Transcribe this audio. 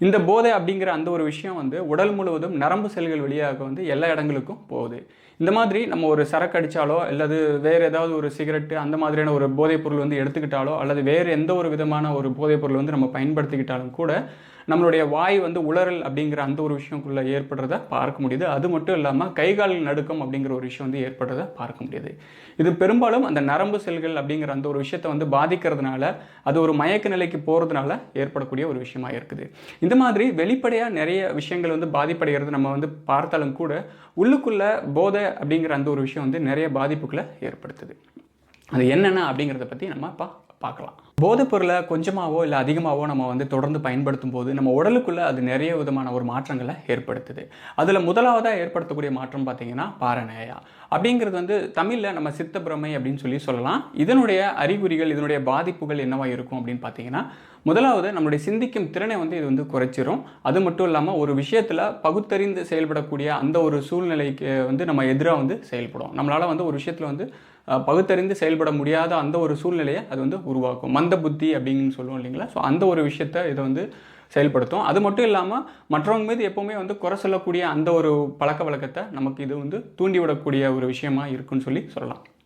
இந்த போதை அப்படிங்கிற அந்த ஒரு விஷயம் வந்து உடல் முழுவதும் நரம்பு செல்கள் வழியாக வந்து எல்லா இடங்களுக்கும் போகுது. இந்த மாதிரி நம்ம ஒரு சரக்கு அடித்தாலோ அல்லது வேறு ஏதாவது ஒரு சிகரெட்டு அந்த மாதிரியான ஒரு போதைப் பொருள் வந்து எடுத்துக்கிட்டாலோ அல்லது வேறு எந்த ஒரு விதமான ஒரு போதைப் பொருள் வந்து நம்ம பயன்படுத்திக்கிட்டாலும் கூட நம்மளுடைய வாய் வந்து உளறல் அப்படிங்கிற அந்த ஒரு விஷயக்குள்ளே ஏற்படுறத பார்க்க முடியுது. அது மட்டும் இல்லாமல் கை கால் நடுக்கம் அப்படிங்கிற ஒரு விஷயம் வந்து ஏற்படுறத பார்க்க முடியுது. இது பெரும்பாலும் அந்த நரம்பு செல்கள் அப்படிங்கிற அந்த ஒரு விஷயத்தை வந்து பாதிக்கிறதுனால அது ஒரு மயக்க நிலைக்கு போகிறதுனால ஏற்படக்கூடிய ஒரு விஷயமா இருக்குது. இந்த மாதிரி வெளிப்படையாக நிறைய விஷயங்கள் வந்து பாதிப்படைகிறது நம்ம வந்து பார்த்தாலும் கூட உள்ளுக்குள்ள போதை அப்படிங்கிற அந்த ஒரு விஷயம் வந்து நிறைய பாதிப்புகளை ஏற்படுத்துது. அது என்னென்ன அப்படிங்கிறத பற்றி நம்ம பா பார்க்கலாம். போதைப் பொருளை கொஞ்சமாவோ இல்லை அதிகமாகவோ நம்ம வந்து தொடர்ந்து பயன்படுத்தும் போது நம்ம உடலுக்குள்ளே அது நிறைய விதமான ஒரு மாற்றங்களை ஏற்படுத்துது. அதில் முதலாவதாக ஏற்படுத்தக்கூடிய மாற்றம் பார்த்தீங்கன்னா பாரநேயா. அப்படிங்கிறது வந்து தமிழில் நம்ம சித்த பிரமை அப்படின்னு சொல்லி சொல்லலாம். இதனுடைய அறிகுறிகள் இதனுடைய பாதிப்புகள் என்னவாக இருக்கும் அப்படின்னு பார்த்தீங்கன்னா முதலாவது நம்மளுடைய சிந்திக்கும் திறனை வந்து இது வந்து குறைச்சிரும். அது மட்டும் இல்லாமல் ஒரு விஷயத்தில் பகுத்தறிந்து செயல்படக்கூடிய அந்த ஒரு சூழ்நிலைக்கு வந்து நம்ம எதிராக வந்து செயல்படும். நம்மளால் வந்து ஒரு விஷயத்தில் வந்து பகுத்தறிந்து செயல்பட முடியாத அந்த ஒரு சூழ்நிலையை அது வந்து உருவாக்கும். மந்த புத்தி அப்படின்னு சொல்லுவோம் இல்லைங்களா? ஸோ அந்த ஒரு விஷயத்தை இதை வந்து செயல்படுத்தும். அது மட்டும் இல்லாமல் மற்றவங்க மீது எப்போவுமே வந்து குறை சொல்லக்கூடிய அந்த ஒரு பழக்க வழக்கத்தை நமக்கு இது வந்து தூண்டிவிடக்கூடிய ஒரு விஷயமா இருக்குன்னு சொல்லி சொல்லலாம்.